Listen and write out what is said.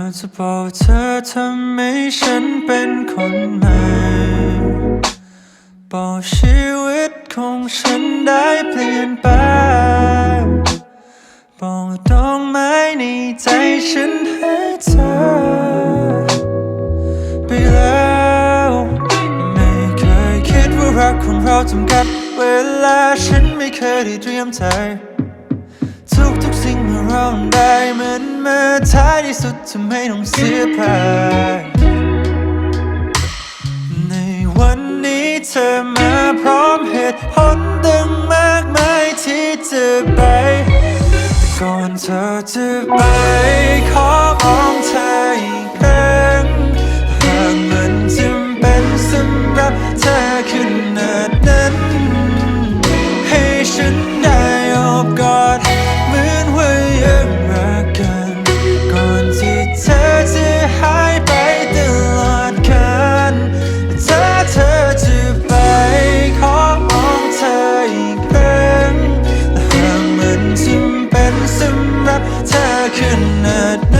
ากจะบอกเธอทำให้ฉันเป็นคนใหม่บอกชีวิตของฉันได้เปลี่ยนไปบอกดอกไม้ในใจฉันให้เธอไปแล้วไม่เคยคิดว่ารักของเราจำกัดเวลาฉันไม่เคยได้เตรียมใจ กๆสิ่งเมื่อเราได้เหมือนเมื่อท้ายที่สุดทำให้ต้องเสียไปในวันนี้เธอมาพร้อมเหตุผลตั้งมากมายที่จะไปแต่ก่อนเธอจะไปขอมองเธออีกครั้งหากมันจำเป็นสำหรับเธอขนาดนั้น ให้ฉันได้อบกอด ง